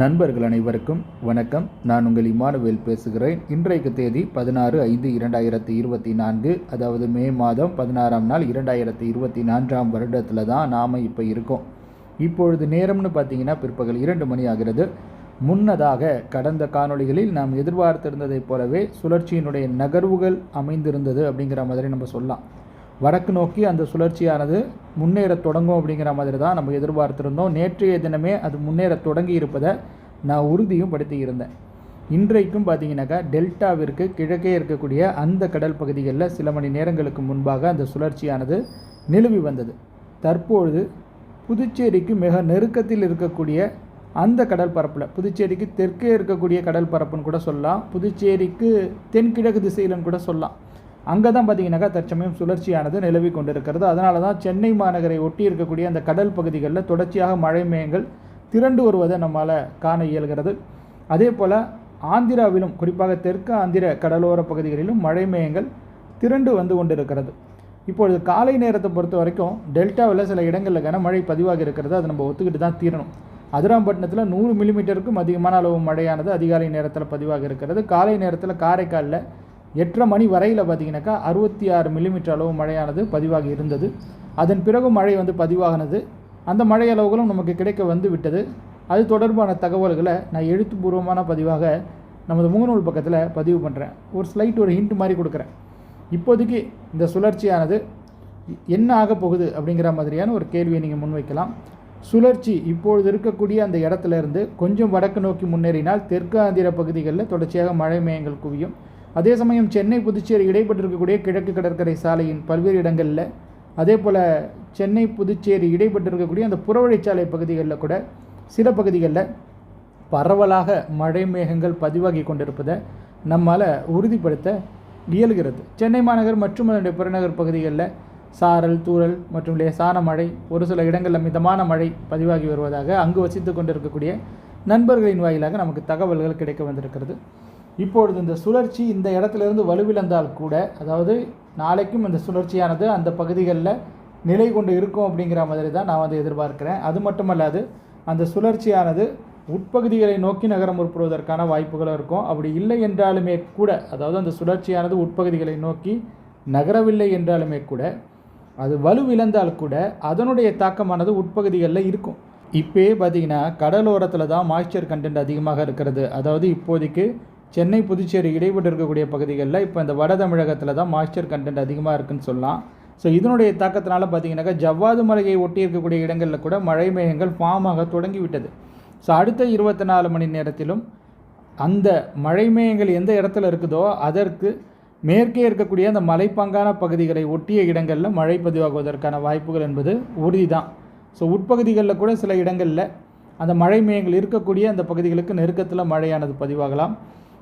நண்பர்கள் அனைவருக்கும் வணக்கம். நான் உங்கள் இமானுவேல் பேசுகிறேன். இன்றைக்கு தேதி பதினாறு ஐந்து இரண்டாயிரத்தி இருபத்தி நான்கு அதாவது மே மாதம் பதினாறாம் நாள் இரண்டாயிரத்தி இருபத்தி நான்காம் வருடத்தில் தான் நாம் இப்போ இருக்கோம். இப்பொழுது நேரம்னு பார்த்தீங்கன்னா பிற்பகல் இரண்டு மணி ஆகிறது. முன்னதாக கடந்த காணொளிகளில் நாம் எதிர்பார்த்திருந்ததைப் போலவே சுழற்சியினுடைய நகர்வுகள் அமைந்திருந்தது அப்படிங்கிற மாதிரி நம்ம சொல்லலாம். வடக்கு நோக்கி அந்த சுழற்சியானது முன்னேற தொடங்கும் அப்படிங்கிற மாதிரி தான் நம்ம எதிர்பார்த்துருந்தோம். நேற்றைய தினமே அது முன்னேற தொடங்கி இருப்பதை நான் உறுதியும் படுத்தியிருந்தேன். இன்றைக்கும் பார்த்தீங்கன்னாக்கா டெல்டாவிற்கு கிழக்கே இருக்கக்கூடிய அந்த கடல் பகுதிகளில் சில மணி நேரங்களுக்கு முன்பாக அந்த சுழற்சியானது நிலுவி வந்தது. தற்பொழுது புதுச்சேரிக்கு மிக நெருக்கத்தில் இருக்கக்கூடிய அந்த கடல் பரப்பில் புதுச்சேரிக்கு தெற்கே இருக்கக்கூடிய கடல் பரப்புன்னு கூட சொல்லலாம் புதுச்சேரிக்கு தென்கிழக்கு திசையிலன்னு கூட சொல்லலாம். அங்கே தான் பார்த்தீங்கன்னாக்கா தற்சமயம் சுழற்சியானது நிலவி கொண்டிருக்கிறது. அதனால தான் சென்னை மாநகரை ஒட்டி இருக்கக்கூடிய அந்த கடல் பகுதிகளில் தொடர்ச்சியாக மழை மேகங்கள் திரண்டு வருவதை நம்மால் காண இயல்கிறது. அதே போல் ஆந்திராவிலும் குறிப்பாக தெற்கு ஆந்திர கடலோர பகுதிகளிலும் மழை மேகங்கள் திரண்டு வந்து கொண்டிருக்கிறது. இப்பொழுது காலை நேரத்தை பொறுத்த வரைக்கும் டெல்டாவில் சில இடங்களில் கனமழை பதிவாக இருக்கிறது. அதை நம்ம ஒத்துக்கிட்டு தான் தீரணும். அதிராம்பட்டினத்தில் நூறு மில்லிமீட்டருக்கும் அதிகமான அளவு மழையானது அதிகாலை நேரத்தில் பதிவாக இருக்கிறது. காலை நேரத்தில் காரைக்காலில் எட்டரை மணி வரையில் பார்த்தீங்கன்னாக்கா அறுபத்தி ஆறு மில்லிமீட்டர் அளவு மழையானது பதிவாகி இருந்தது. அதன் பிறகு மழை வந்து பதிவாகினது. அந்த மழை அளவுகளும் நமக்கு கிடைக்க வந்து விட்டது. அது தொடர்பான தகவல்களை நான் எழுத்துப்பூர்வமான பதிவாக நமது முகநூல் பக்கத்தில் பதிவு பண்ணுறேன் ஒரு ஸ்லைட் ஒரு ஹிண்ட் மாதிரி கொடுக்குறேன். இப்போதைக்கு இந்த சுழற்சியானது என்ன ஆக போகுது அப்படிங்கிற மாதிரியான ஒரு கேள்வியை நீங்கள் முன்வைக்கலாம். சுழற்சி இப்பொழுது இருக்கக்கூடிய அந்த இடத்துல இருந்து கொஞ்சம் வடக்கு நோக்கி முன்னேறினால் தெற்கு ஆந்திர பகுதிகளில் தொடர்ச்சியாக மழை மேயங்கள் குவியும். அதே சமயம் சென்னை புதுச்சேரி இடைப்பட்டிருக்கக்கூடிய கிழக்கு கடற்கரை சாலையின் பல்வேறு இடங்களில் அதே போல் சென்னை புதுச்சேரி இடைப்பட்டிருக்கக்கூடிய அந்த புறவழிச்சாலை பகுதிகளில் கூட சில பகுதிகளில் பரவலாக மழை மேகங்கள் பதிவாகி கொண்டிருப்பதை நம்மால் உறுதிப்படுத்த இயல்கிறது. சென்னை மாநகர் மற்றும் அதனுடைய புறநகர் பகுதிகளில் சாரல் தூரல் மற்றும் லேசான மழை ஒரு சில இடங்களில் மிதமான மழை பதிவாகி வருவதாக அங்கு வசித்து கொண்டிருக்கக்கூடிய நண்பர்களின் வாயிலாக நமக்கு தகவல்கள் கிடைக்க வந்திருக்கிறது. இப்பொழுது இந்த சுழற்சி இந்த இடத்துலேருந்து வலுவிழந்தால் கூட அதாவது நாளைக்கும் இந்த சுழற்சியானது அந்த பகுதிகளில் நிலை கொண்டு இருக்கும் அப்படிங்கிற மாதிரி தான் நான் வந்து எதிர்பார்க்குறேன். அது மட்டுமல்லாது அந்த சுழற்சியானது உட்பகுதிகளை நோக்கி நகரம் முற்படுவதற்கான வாய்ப்புகளும் இருக்கும். அப்படி இல்லை என்றாலுமே கூட அதாவது அந்த சுழற்சியானது உட்பகுதிகளை நோக்கி நகரவில்லை என்றாலுமே கூட அது வலுவிழந்தால் கூட அதனுடைய தாக்கமானது உட்பகுதிகளில் இருக்கும். இப்போயே பார்த்தீங்கன்னா கடலோரத்தில் தான் மாய்ஸ்சர் கண்டென்ட் அதிகமாக இருக்கிறது. அதாவது இப்போதைக்கு சென்னை புதுச்சேரி இடைப்பட்டு இருக்கக்கூடிய பகுதிகளில் இப்போ இந்த வட தமிழகத்தில் தான் மாய்ஸ்டர் கண்டென்ட் அதிகமாக இருக்குன்னு சொல்லலாம். ஸோ இதனுடைய தாக்கத்தினால பார்த்தீங்கன்னாக்கா ஜவ்வாது மலையை ஒட்டி இருக்கக்கூடிய இடங்களில் கூட மழை மேகங்கள் ஃபார்ம் ஆக ஸோ அடுத்த இருபத்தி நாலு மணி நேரத்திலும் அந்த மழை மேகங்கள் எந்த இடத்துல இருக்குதோ அதற்கு மேற்கே இருக்கக்கூடிய அந்த மலைப்பாங்கான பகுதிகளை ஒட்டிய இடங்களில் மழை பதிவாகுவதற்கான வாய்ப்புகள் என்பது உறுதி தான் ஸோ உட்பகுதிகளில் கூட சில இடங்களில் அந்த மழை மேகங்கள் இருக்கக்கூடிய அந்த பகுதிகளுக்கு நெருக்கத்தில் மழையானது பதிவாகலாம்.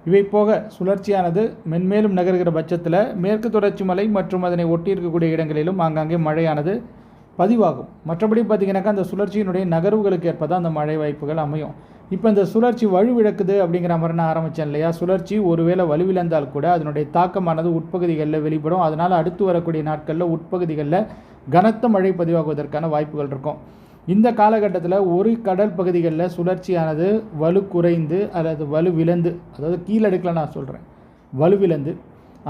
இவை போக சுழற்சியானது மென்மேலும் நகர்கிற பட்சத்தில் மேற்கு தொடர்ச்சி மலை மற்றும் அதனை ஒட்டி இருக்கக்கூடிய இடங்களிலும் ஆங்காங்கே மழையானது பதிவாகும். மற்றபடி பார்த்திங்கனாக்கா அந்த சுழற்சியினுடைய நகர்வுகளுக்கு ஏற்ப தான் அந்த மழை வாய்ப்புகள் அமையும். இப்போ இந்த சுழற்சி வலுவிழக்குது அப்படிங்கிற மாதிரி நான் ஆரம்பித்தேன் இல்லையா? சுழற்சி ஒருவேளை வலுவிழந்தால் கூட அதனுடைய தாக்கமானது உட்பகுதிகளில் வெளிப்படும். அதனால் அடுத்து வரக்கூடிய நாட்களில் உட்பகுதிகளில் கனத்த மழை பதிவாகுவதற்கான வாய்ப்புகள் இருக்கும். இந்த காலகட்டத்தில் ஒரு கடல் பகுதிகளில் சுழற்சியானது வலு குறைந்து அல்லது வலு விழந்து அதாவது கீழடுக்கில் நான் சொல்கிறேன் வலுவிழந்து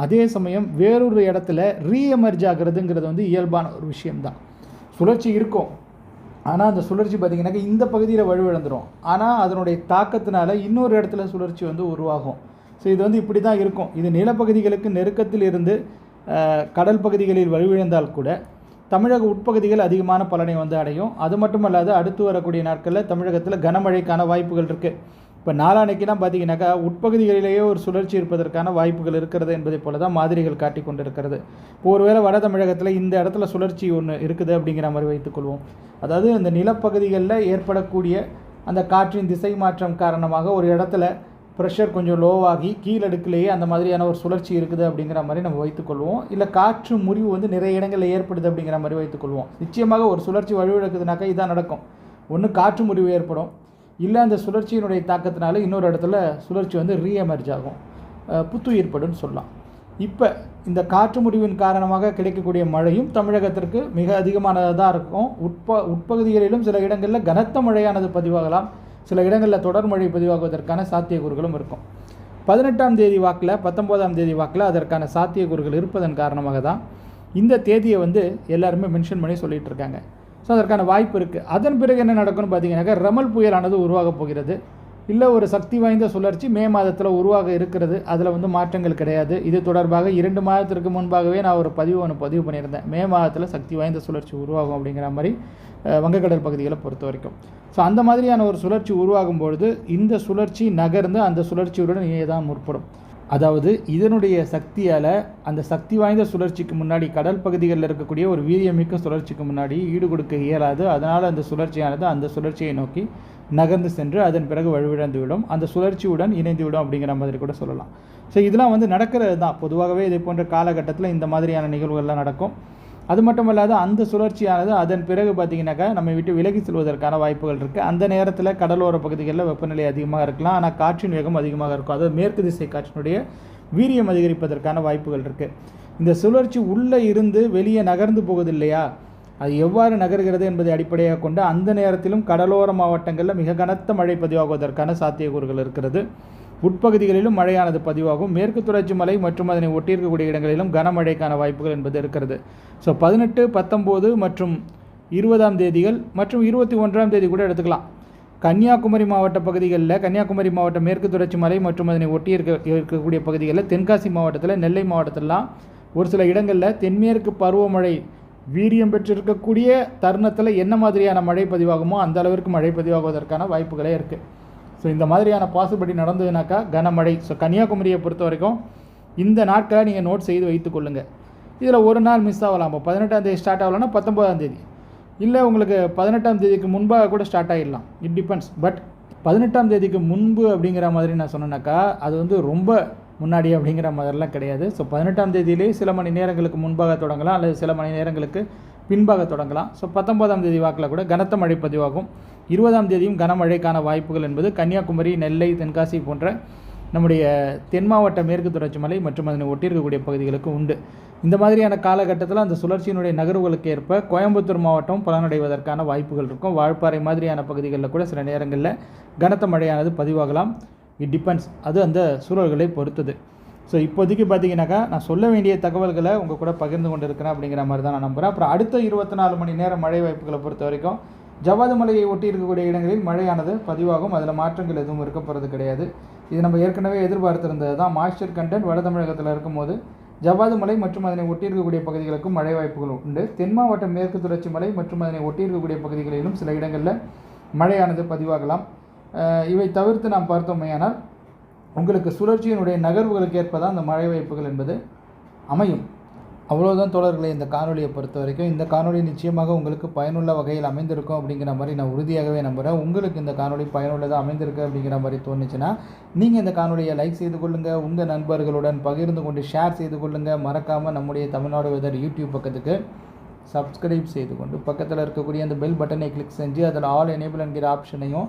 அதே சமயம் வேறொரு இடத்துல ரீஎமர்ஜ் ஆகிறதுங்கிறது வந்து இயல்பான ஒரு விஷயம்தான். சுழற்சி இருக்கும். ஆனால் அந்த சுழற்சி பார்த்திங்கனாக்கா இந்த பகுதியில் வலுவிழந்துடும் ஆனால் அதனுடைய தாக்கத்தினால இன்னொரு இடத்துல சுழற்சி வந்து உருவாகும். ஸோ இது வந்து இப்படி தான் இருக்கும். இது நிலப்பகுதிகளுக்கு நெருக்கத்தில் இருந்து கடல் பகுதிகளில் வலுவிழந்தால் கூட தமிழக உட்பகுதிகள் அதிகமான பலனை வந்து அடையும். அது மட்டும் அல்லாது அடுத்து வரக்கூடிய நாட்களில் தமிழகத்தில் கனமழைக்கான வாய்ப்புகள் இருக்குது இப்போ நாளானைக்கெல்லாம் பார்த்தீங்கன்னாக்கா உட்பகுதிகளிலேயே ஒரு சுழற்சி இருப்பதற்கான வாய்ப்புகள் இருக்கிறது என்பதை போல தான் மாதிரிகள் காட்டி கொண்டிருக்கிறது. இப்போ ஒருவேளை வட தமிழகத்தில் இந்த இடத்துல சுழற்சி ஒன்று இருக்குது அப்படிங்கிற மாதிரி வைத்துக்கொள்வோம் அதாவது இந்த நிலப்பகுதிகளில் ஏற்படக்கூடிய அந்த காற்றின் திசை மாற்றம் காரணமாக ஒரு இடத்துல ப்ரெஷர் கொஞ்சம் லோவாகி கீழடுக்கிலேயே அந்த மாதிரியான ஒரு சுழற்சி இருக்குது அப்படிங்கிற மாதிரி நம்ம வைத்துக்கொள்வோம் இல்லை காற்று முறிவு வந்து நிறைய இடங்களில் ஏற்படுது அப்படிங்கிற மாதிரி வைத்துக்கொள்வோம் நிச்சயமாக ஒரு சுழற்சி வலுவிழக்குதுனாக்கா இதான் நடக்கும். ஒன்று காற்று முறிவு ஏற்படும். இல்லை அந்த சுழற்சியினுடைய தாக்கத்தினால இன்னொரு இடத்துல சுழற்சி வந்து ரீஎமர்ஜ் ஆகும். புத்துயிர்ப்படுன்னு சொல்லலாம். இப்போ இந்த காற்று முடிவின் காரணமாக கிடைக்கக்கூடிய மழையும் தமிழகத்திற்கு மிக அதிகமானதாக தான் இருக்கும். உட்ப உட்பகுதிகளிலும் சில இடங்களில் கனத்த மழையானது பதிவாகலாம். சில இடங்களில் தொடர் மழை பதிவாகுவதற்கான சாத்தியக்கூறுகளும் இருக்கும். பதினெட்டாம் தேதி வாக்கில் பத்தொம்போதாம் தேதி வாக்கில் அதற்கான சாத்தியக்கூறுகள் இருப்பதன் காரணமாக தான் இந்த தேதியை வந்து எல்லாருமே மென்ஷன் பண்ணி சொல்லிகிட்டு இருக்காங்க. ஸோ அதற்கான வாய்ப்பு இருக்குது அதன் பிறகு என்ன நடக்கும்னு பார்த்தீங்கன்னாக்கா ரமல் புயலானது உருவாகப் போகிறது. இல்லை ஒரு சக்தி வாய்ந்த சுழற்சி மே மாதத்தில் உருவாக இருக்கிறது. அதில் வந்து மாற்றங்கள் கிடையாது. இது தொடர்பாக இரண்டு மாதத்திற்கு முன்பாகவே நான் ஒரு பதிவு ஒன்று பதிவு பண்ணியிருந்தேன். மே மாதத்தில் சக்தி வாய்ந்த சுழற்சி உருவாகும் அப்படிங்கிற மாதிரி வங்கக்கடல் பகுதிகளை பொறுத்த வரைக்கும். ஸோ அந்த மாதிரியான ஒரு சுழற்சி உருவாகும் பொழுது இந்த சுழற்சி நகர்ந்து அந்த சுழற்சியுடன் இணைய தான் முற்படும். அதாவது இதனுடைய சக்தியால் அந்த சக்தி வாய்ந்த சுழற்சிக்கு முன்னாடி கடல் பகுதிகளில் இருக்கக்கூடிய ஒரு வீரியமிக்க சுழற்சிக்கு முன்னாடி ஈடு கொடுக்க இயலாது. அதனால் அந்த சுழற்சியானது அந்த சுழற்சியை நோக்கி நகர்ந்து சென்று அதன் பிறகு வலுவிழந்து விடும் அந்த சுழற்சியுடன் இணைந்து விடும் அப்படிங்கிற மாதிரி கூட சொல்லலாம். ஸோ இதெல்லாம் வந்து நடக்கிறது தான். பொதுவாகவே இதே போன்ற காலகட்டத்தில் இந்த மாதிரியான நிகழ்வுகள்லாம் நடக்கும். அது மட்டும் இல்லாத அந்த சுழற்சியானது அதன் பிறகு பார்த்தீங்கன்னாக்கா நம்ம விட்டு விலகி செல்வதற்கான வாய்ப்புகள் இருக்குது அந்த நேரத்தில் கடலோர பகுதிகளில் வெப்பநிலை அதிகமாக இருக்கலாம். ஆனால் காற்றின் வேகம் அதிகமாக இருக்கும். அதாவது மேற்கு திசை காற்றினுடைய வீரியம் அதிகரிப்பதற்கான வாய்ப்புகள் இருக்குது இந்த சுழற்சி உள்ளே இருந்து வெளியே நகர்ந்து போகுது இல்லையா? அது எவ்வாறு நகர்கிறது என்பதை அடிப்படையாக கொண்டு அந்த நேரத்திலும் கடலோர மாவட்டங்களில் மிக கனத்த மழை பதிவாகுவதற்கான சாத்தியக்கூறுகள் இருக்கிறது. உட்பகுதிகளிலும் மழையானது பதிவாகும். மேற்கு தொடர்ச்சி மலை மற்றும் அதனை ஒட்டியிருக்கக்கூடிய இடங்களிலும் கனமழைக்கான வாய்ப்புகள் என்பது இருக்கிறது. ஸோ பதினெட்டு பத்தொம்போது மற்றும் இருபதாம் தேதிகள் மற்றும் இருபத்தி ஒன்றாம் தேதி கூட எடுத்துக்கலாம். கன்னியாகுமரி மாவட்ட பகுதிகளில் கன்னியாகுமரி மாவட்ட மேற்கு தொடர்ச்சி மலை மற்றும் அதனை ஒட்டி இருக்க இருக்கக்கூடிய பகுதிகளில் தென்காசி மாவட்டத்தில் நெல்லை மாவட்டத்திலலாம் ஒரு சில இடங்களில் தென்மேற்கு பருவமழை வீரியம் பெற்றிருக்கக்கூடிய தருணத்தில் என்ன மாதிரியான மழை பதிவாகுமோ அந்த அளவிற்கு மழை பதிவாகுவதற்கான வாய்ப்புகளே இருக்குது ஸோ இந்த மாதிரியான பாசுபடி நடந்ததுனாக்கா கனமழை. ஸோ கன்னியாகுமரியை பொறுத்த வரைக்கும் இந்த நாட்களை நீங்கள் நோட் செய்து வைத்துக்கொள்ளுங்கள் இதில் ஒரு நாள் மிஸ் ஆகலாம். இப்போ பதினெட்டாம் தேதி ஸ்டார்ட் ஆகலன்னா பத்தொம்போதாம் தேதி. இல்லை உங்களுக்கு பதினெட்டாம் தேதிக்கு முன்பாக கூட ஸ்டார்ட் ஆகிடலாம் இட் டிபெண்ட்ஸ் பட் பதினெட்டாம் தேதிக்கு முன்பு அப்படிங்கிற மாதிரி நான் சொன்னேனாக்கா அது வந்து ரொம்ப முன்னாடி அப்படிங்கிற மாதிரிலாம் கிடையாது. ஸோ பதினெட்டாம் தேதியிலே சில மணி நேரங்களுக்கு முன்பாக தொடங்கலாம் அல்லது சில மணி நேரங்களுக்கு பின்பாக தொடங்கலாம். ஸோ பத்தொன்பதாம் தேதி வாக்கில் கூட கனத்த மழை பதிவாகும். இருபதாம் தேதியும் கனமழைக்கான வாய்ப்புகள் என்பது கன்னியாகுமரி நெல்லை தென்காசி போன்ற நம்முடைய தென் மாவட்ட மேற்கு தொடர்ச்சி மலை மற்றும் அதனை ஒட்டியிருக்கக்கூடிய பகுதிகளுக்கு உண்டு. இந்த மாதிரியான காலகட்டத்தில் அந்த சுழற்சியினுடைய நகர்வுகளுக்கு ஏற்ப கோயம்புத்தூர் மாவட்டம் பலனடைவதற்கான வாய்ப்புகள் இருக்கும். வாழ்ப்பாறை மாதிரியான பகுதிகளில் கூட சில நேரங்களில் கனத்த மழையானது பதிவாகலாம். இட் டிபெண்ட்ஸ் அது அந்த சூழல்களை பொறுத்தது. ஸோ இப்போதைக்கு பார்த்தீங்கன்னாக்கா நான் சொல்ல வேண்டிய தகவல்களை உங்கள் கூட பகிர்ந்து கொண்டு இருக்கிறேன் அப்படிங்கிற மாதிரி தான் நான் நம்புகிறேன் அப்புறம் அடுத்த இருபத்தி நாலு மணி நேரம் மழை வாய்ப்புகளை பொறுத்த வரைக்கும் ஜவ்வாது மலையை ஒட்டி இருக்கக்கூடிய இடங்களில் மழையானது பதிவாகும். அதில் மாற்றங்கள் எதுவும் இருக்க போகிறது கிடையாது. இது நம்ம ஏற்கனவே எதிர்பார்த்திருந்தது தான். மாய்ஸ்டர் கண்டென்ட் வட தமிழகத்தில் இருக்கும்போது ஜவ்வாது மலை மற்றும் அதனை ஒட்டி இருக்கக்கூடிய பகுதிகளுக்கும் மழை வாய்ப்புகள் உண்டு. தென் மாவட்ட மேற்கு தொடர்ச்சி மலை மற்றும் அதனை ஒட்டி இருக்கக்கூடிய பகுதிகளிலும் சில இடங்களில் மழையானது பதிவாகலாம். இவை தவிர்த்து நாம் பார்த்தோமேயானால் உங்களுக்கு சுழற்சியினுடைய நகர்வுகளுக்கு ஏற்ப தான் அந்த மழை வாய்ப்புகள் என்பது அமையும். அவ்வளோதான் தோழர்களை இந்த காணொலியை பொறுத்த வரைக்கும். இந்த காணொலி நிச்சயமாக உங்களுக்கு பயனுள்ள வகையில் அமைந்திருக்கும் அப்படிங்கிற மாதிரி நான் உறுதியாகவே நம்புகிறேன் உங்களுக்கு இந்த காணொலி பயனுள்ளதாக அமைந்திருக்கு அப்படிங்கிற மாதிரி தோணுச்சுன்னா நீங்கள் இந்த காணொலியை லைக் செய்து கொள்ளுங்கள் உங்கள் நண்பர்களுடன் பகிர்ந்து கொண்டு ஷேர் செய்து கொள்ளுங்கள் மறக்காமல் நம்முடைய தமிழ்நாடு வெதர் யூடியூப் பக்கத்துக்கு சப்ஸ்கிரைப் செய்து கொண்டு பக்கத்தில் இருக்கக்கூடிய அந்த பெல் பட்டனை கிளிக் செஞ்சு அதில் ஆல் எனேபிள் என்கிற ஆப்ஷனையும்